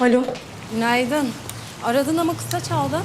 Alo. Günaydın. Aradın ama kısa çaldı.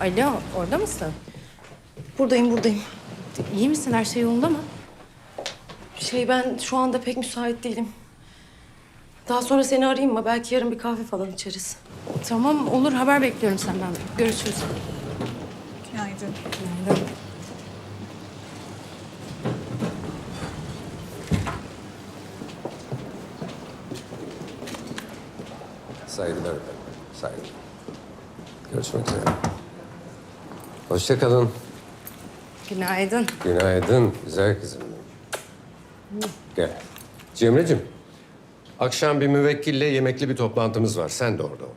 Alo, orada mısın? Buradayım buradayım. İyi misin? Her şey yolunda mı? Şey ben şu anda pek müsait değilim. Daha sonra seni arayayım mı? Belki yarın bir kahve falan içeriz. Tamam, olur. Haber bekliyorum senden. Görüşürüz. Günaydın. Günaydın. Saygılar efendim. Saygılar. Görüşmek üzere. Hoşça kalın. Günaydın. Günaydın güzel kızım. Gel. Cemre'cim. Akşam bir müvekkille yemekli bir toplantımız var. Sen de orada ol.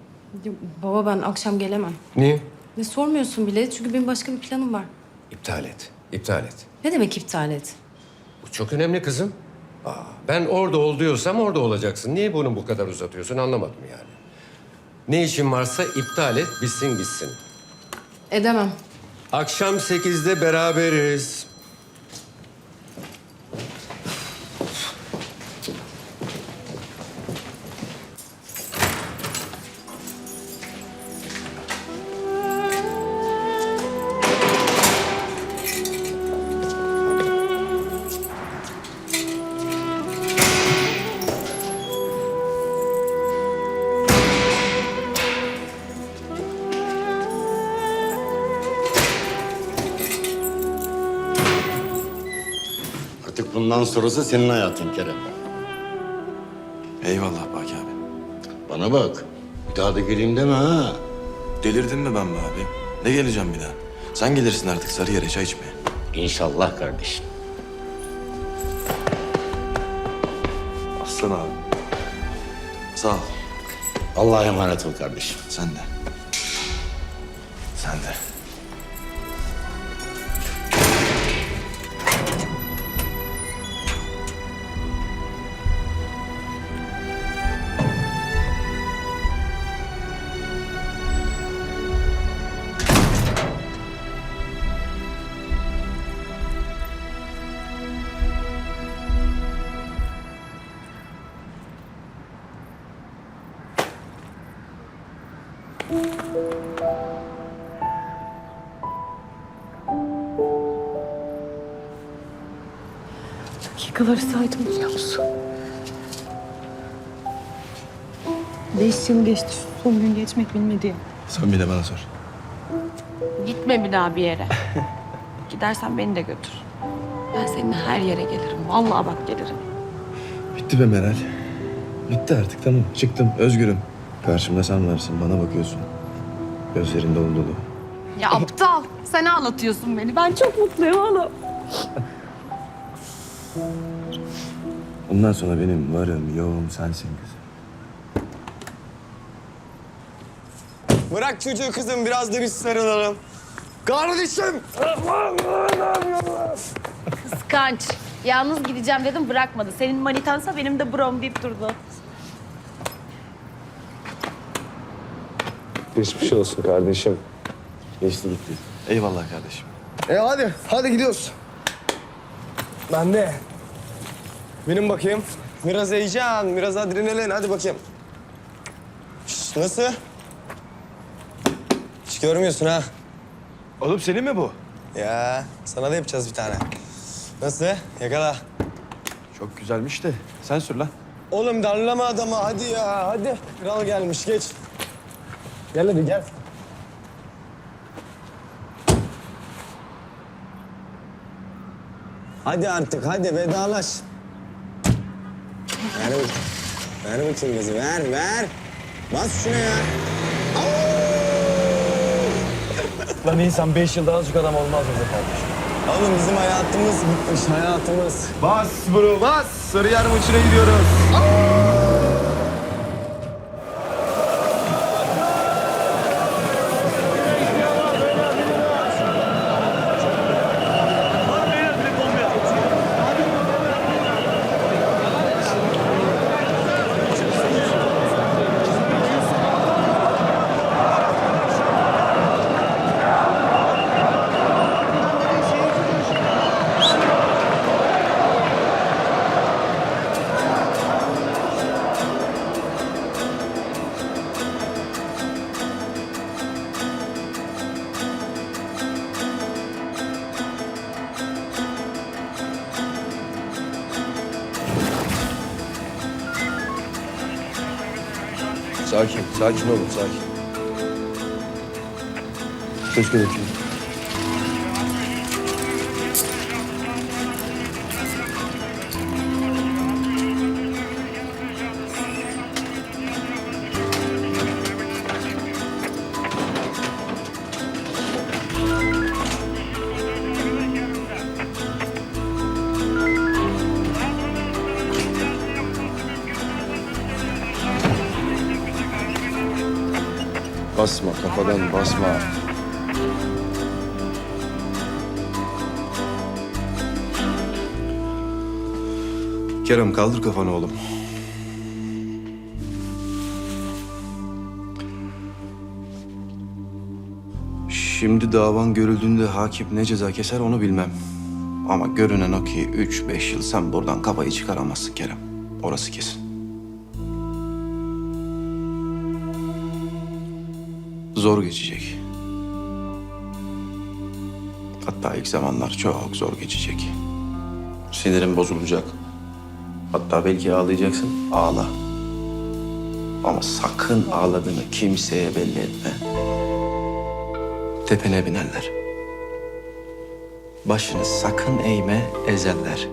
Ya, Baba ben akşam gelemem. Niye? Ne sormuyorsun bile çünkü benim başka bir planım var. İptal et. İptal et. Ne demek iptal et? Bu çok önemli kızım. Aa, ben orada ol diyorsam orada olacaksın. Niye bunu bu kadar uzatıyorsun anlamadım yani. Ne işin varsa iptal et, bitsin gitsin. Edemem. Akşam sekizde beraberiz. Bundan sonrası senin hayatın Kerem. Eyvallah Baki abi. Bana bak. Bir daha da geleyim deme ha. Delirdin mi ben be abi? Ne geleceğim bir daha? Sen gelirsin artık Sarıyer'e çay içmeye. İnşallah kardeşim. Aslan abi. Sağ ol. Allah'a emanet ol kardeşim. Sen de. Dakikaları saydım biliyor musun? Beş yıl geçti son gün geçmek bilmedi. Sen bir de bana sor. Gitme bir daha bir yere. Gidersen beni de götür. Ben seninle her yere gelirim. Vallahi bak gelirim. Bitti be Meral. Bitti artık tamam. Çıktım. Özgürüm. Karşımda sen varsın. Bana bakıyorsun. Gözlerin dolu dolu. Ya aptal. Sen ağlatıyorsun beni. Ben çok mutluyum oğlum. Bundan sonra benim varım yoğum sensin kızım. Bırak çocuğu kızım biraz da biz sarılalım. Kardeşim! Kıskanç. Yalnız gideceğim dedim bırakmadı. Senin manitansa benim de brom deyip durdu. Geçmiş olsun kardeşim. Geçti gitti. Eyvallah kardeşim. E hadi, hadi gidiyoruz. Ben de. Benim bakayım. Biraz heyecan, biraz adrenalin. Hadi bakayım. Şş, nasıl? Hiç görmüyorsun ha. Oğlum senin mi bu? Ya sana da yapacağız bir tane. Nasıl? Yakala. Çok güzelmiş de. Sen sür lan. Oğlum darlama adamı hadi ya hadi. Kral gelmiş geç. Gel hadi gel. Hadi artık hadi vedalaş. Ver bakayım. Ver bakayım kızı ver ver. Bas şuna ya. Lan insan beş yılda azıcık adam olmaz mı kardeşim? Oğlum bizim hayatımız bitmiş hayatımız. Bas bro bas. Sarıyer maçına gidiyoruz. Sakin, sakin olun, sakin. Söz gerekiyor. Basma, kafadan basma. Kerem kaldır kafanı oğlum. Şimdi davan görüldüğünde hakim ne ceza keser onu bilmem. Ama görünen o ki üç beş yıl sen buradan kafayı çıkaramazsın Kerem. Orası kesin. Zor geçecek. Hatta ilk zamanlar çok zor geçecek. Sinirin bozulacak. Hatta belki ağlayacaksın. Ağla. Ama sakın ağladığını kimseye belli etme. Tepene binerler. Başını sakın eğme, ezerler.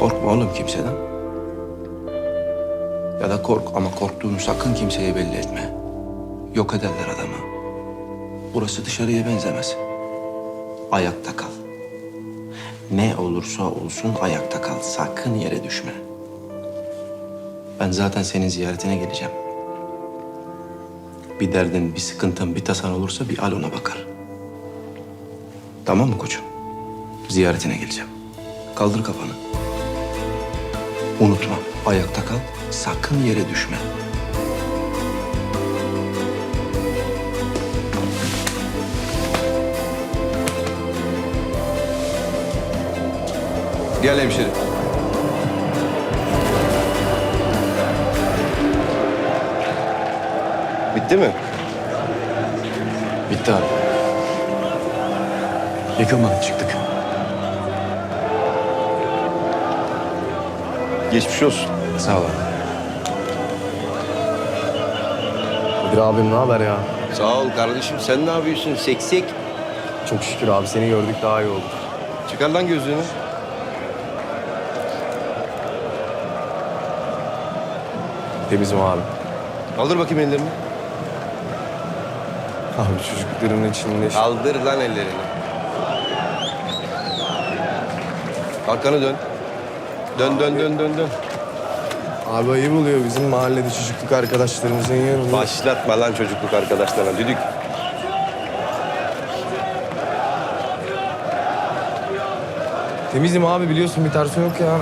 Korkma oğlum kimseden. Ya da kork ama korktuğunu sakın kimseye belli etme. Yok ederler adamı. Burası dışarıya benzemez. Ayakta kal. Ne olursa olsun ayakta kal. Sakın yere düşme. Ben zaten senin ziyaretine geleceğim. Bir derdin, bir sıkıntın, bir tasan olursa bir al ona bakar. Tamam mı koçum? Ziyaretine geleceğim. Kaldır kafanı. Unutma, ayakta kal. Sakın yere düşme. Gel hemşerim. Bitti mi? Bitti abi. Yıkılmadık çıktık. Geçmiş olsun. Sağ ol. Bir abim ne haber ya? Sağ ol kardeşim. Sen ne yapıyorsun? Seksek. Çok şükür abi seni gördük daha iyi oldu. Çıkar lan gözlüğünü. Temizim abi. Kaldır bakayım ellerini. Abi çocuklarımın içinde... Kaldır lan ellerini. Arkanı dön. Dön dön dön dön dön. Abi ayıp oluyor bizim mahallede çocukluk arkadaşlarımızın yanında. Başlatma lan çocukluk arkadaşlarına düdük. Temizim abi biliyorsun bir tersi yok ya.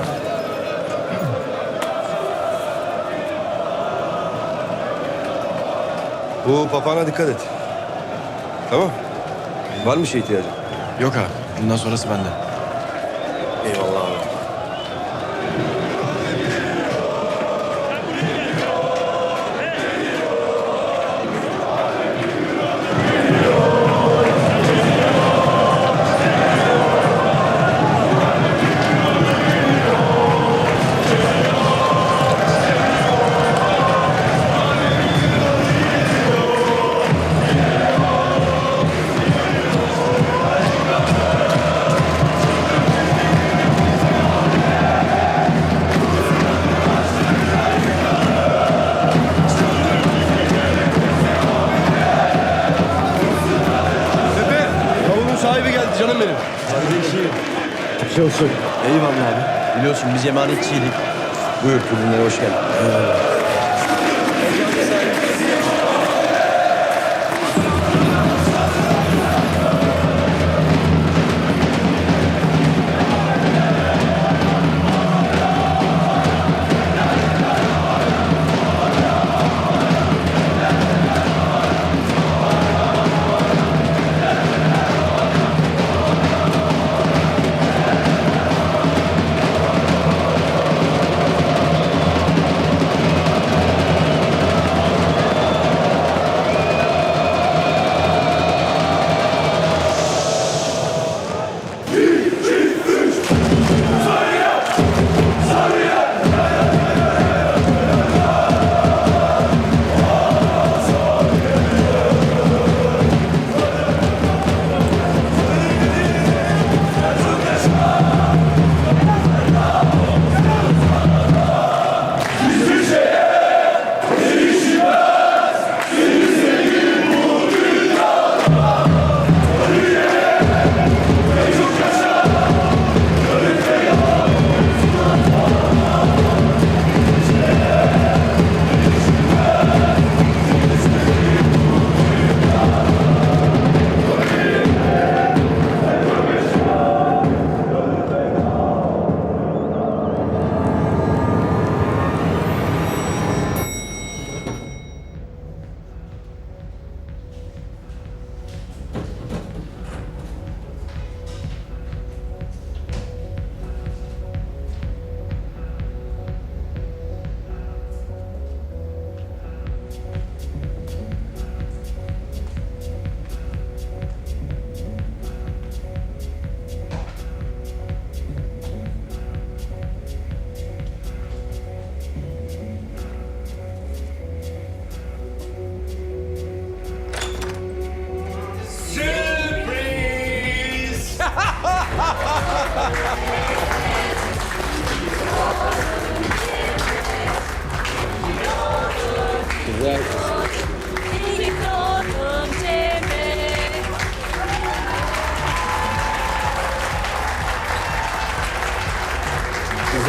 Bu papağana dikkat et. Tamam. Var mı şey ihtiyacın? Yok abi. Bundan sonrası bende. Eyvallah abi. Biliyorsun biz emanetçiydik. Buyur ürünlere hoş geldin.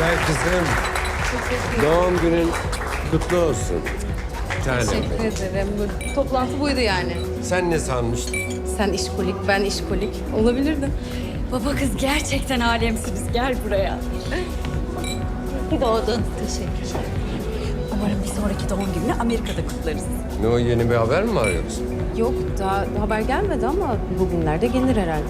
Güzel kızım. Doğum günün kutlu olsun. Bir tanem Teşekkür ederim. Bu toplantı buydu yani. Sen ne sanmıştın? Sen işkolik, ben işkolik. Olabilirdi. Baba kız gerçekten alemsiniz. Gel buraya. İyi doğdun. Teşekkür Umarım bir sonraki doğum gününü Amerika'da kutlarız. Ne o yeni bir haber mi var yoksa? Yok, daha haber gelmedi ama bugünlerde gelir herhalde.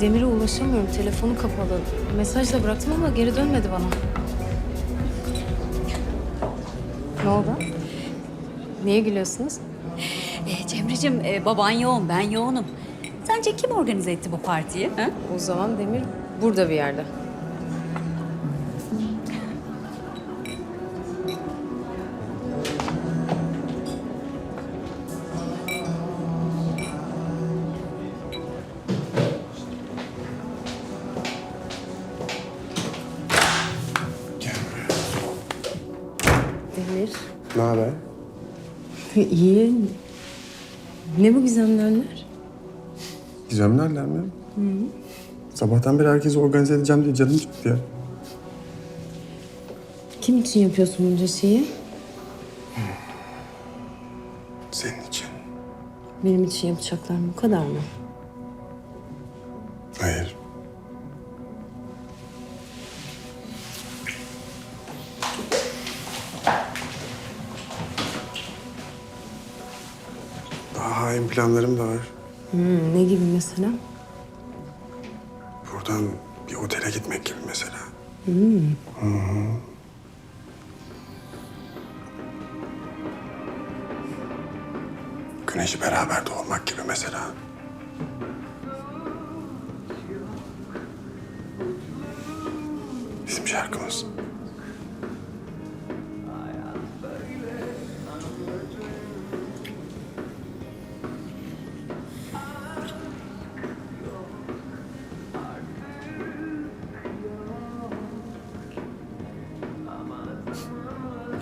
Demir'e ulaşamıyorum. Telefonu kapalı. Mesaj da bıraktım ama geri dönmedi bana. Ne oldu? Niye gülüyorsunuz? Ee, Cemre'cim e, baban yoğun, ben yoğunum. Sence kim organize etti bu partiyi? Ha? O zaman Demir burada bir yerde. İyi. Ne bu gizemlerler? Gizemlerler mi? Sabahtan beri herkesi organize edeceğim diye canım çıktı ya. Kim için yapıyorsun bunca şeyi? Senin için. Benim için yapacaklar bu kadar mı? Planlarım da var. Hmm, ne gibi mesela? Buradan bir otele gitmek gibi mesela. Hı hı. Güneşi beraber doğmak gibi mesela.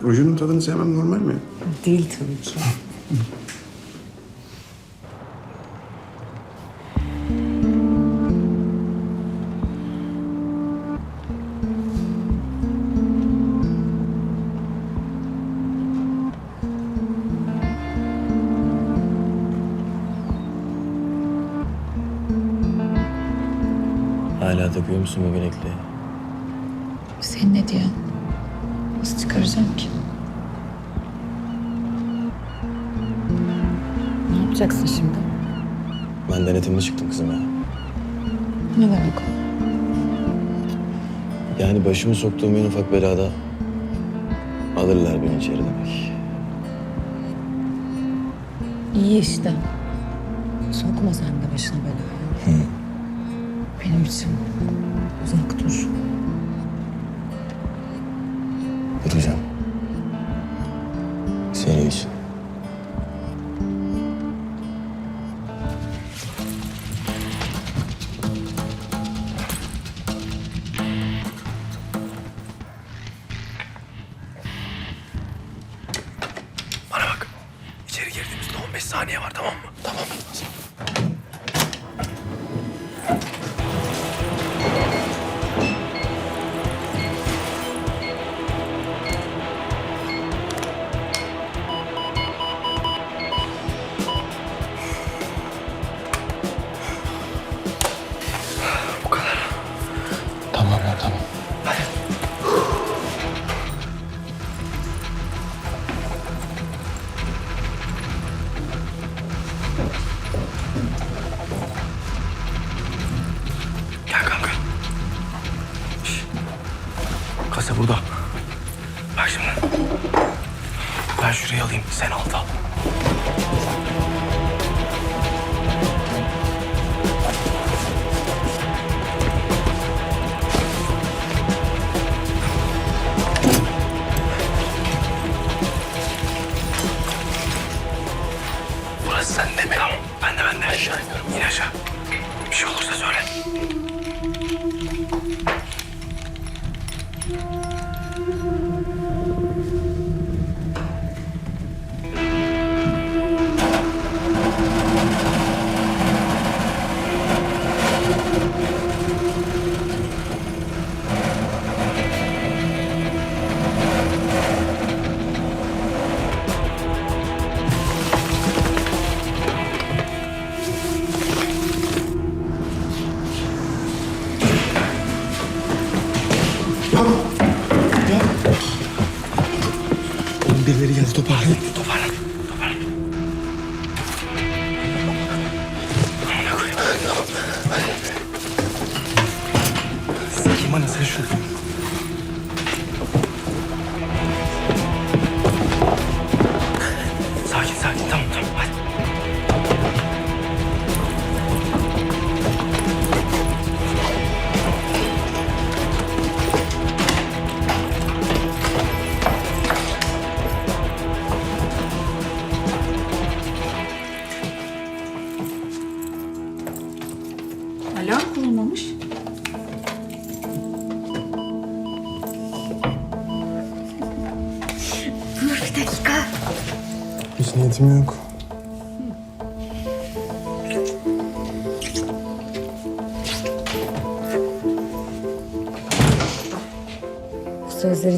Rujunun tadını sevmem normal mi? Değil tabii ki. Hala takıyor musun bu bilekliği? Ben denetimli çıktım kızım ya. Ne demek o? Yani başımı soktuğum en ufak belada alırlar beni içeri demek. İyi işte. Sokma sen de başına belaya. Benim için uzak dur. Duracağım. Senin için. Bir şey olursa söyle.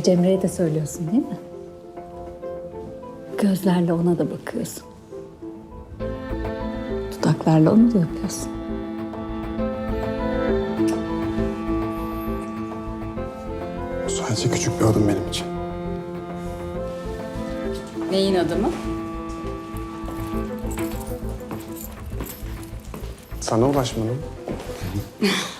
Bu sözleri Cemre'ye de söylüyorsun değil mi? Gözlerle ona da bakıyorsun. Dudaklarla onu da öpüyorsun. Bu sadece küçük bir adım benim için. Neyin adımı? Sana ulaşmanın.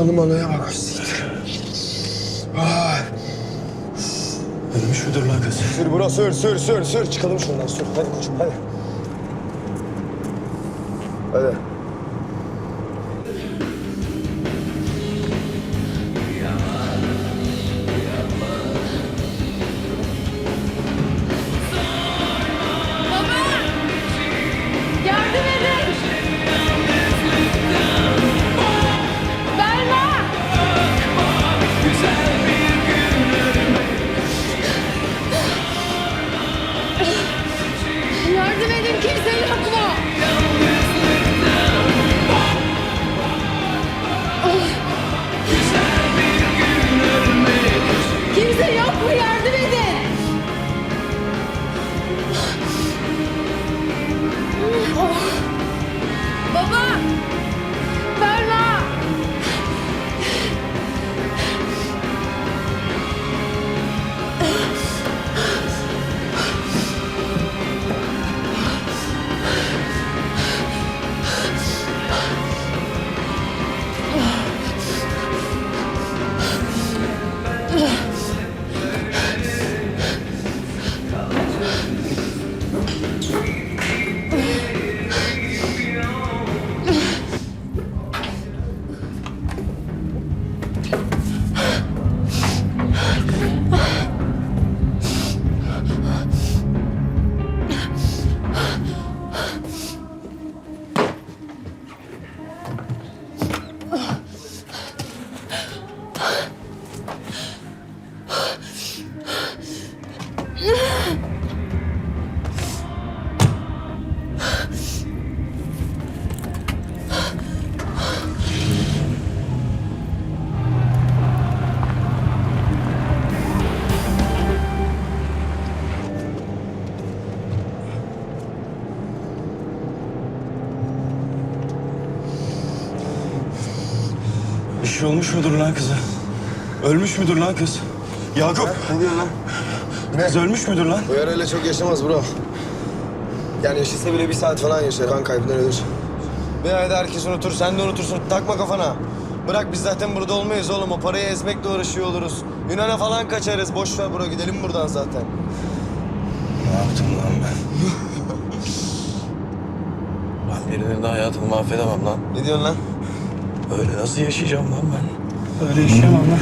Hanım anaya bak. Ay. Ölmüş müdür lan kız? Sür bura sür sür sür sür. Çıkalım şundan sür. Hadi koçum hadi. Hadi. Mudur lan kıza? Ölmüş müdür lan kız? Yakup. Ne diyorsun lan? Kız ölmüş müdür lan? Bu yer öyle çok yaşamaz bro. Yani yaşasa bile bir saat falan yaşar. Kan kaybından ölür. Bir ayda herkes unutur, sen de unutursun. Takma kafana. Bırak biz zaten burada olmayız oğlum. O parayı ezmekle uğraşıyor oluruz. Yunan'a falan kaçarız. Boş ver bro, gidelim buradan zaten. Ne yaptım lan ben? ben birinin de hayatını mahvedemem lan. Ne diyorsun lan? Öyle nasıl yaşayacağım lan ben? Öyle yaşayamam lan.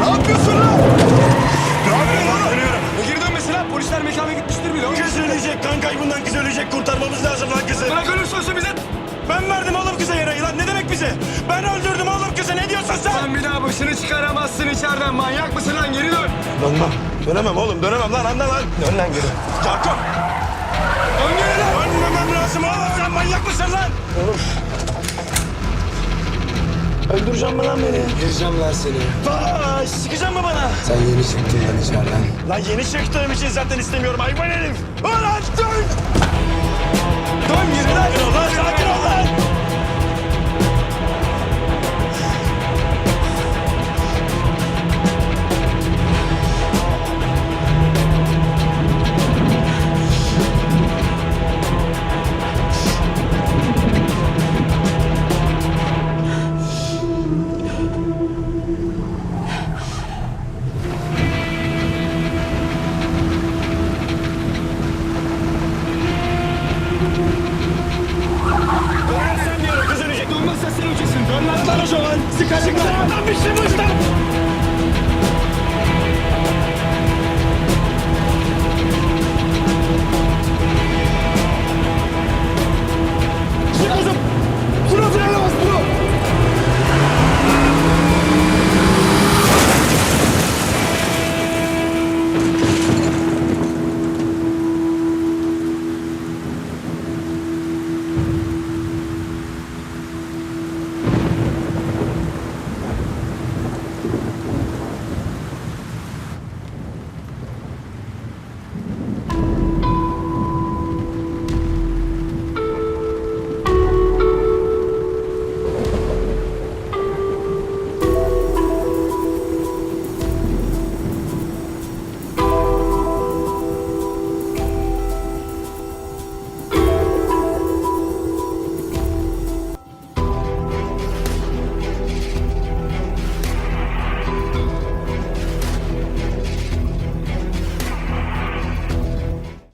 Ne yapıyorsun lan? Ne yapıyorsun lan? Ne geri dönmesi lan? Polisler mekana gitmiştir bile. Kız ölecek, kan kaybından kız ölecek. Kurtarmamız lazım lan kızı. Bırak ölürse ölsün bize. Ben verdim oğlum kıza yarayı lan. Ne demek bize? Ben öldürdüm oğlum kızı. Ne diyorsun sen? Sen bir daha başını çıkaramazsın içeriden. Manyak mısın lan? Geri dön. Dönmem. Dönemem oğlum. Dönemem lan. Anla lan. Dön lan geri. Yakup. Dön geri lan. Dönmemem lazım oğlum. Sen manyak mısın lan? Oğlum. Öldüreceğim mi lan beni? Gireceğim lan seni. Vay, sıkacağım mı bana? Sen yeni çıktın lan içeriden. Lan yeni çıktığım için zaten istemiyorum hayvan herif. Ulan dön! Dön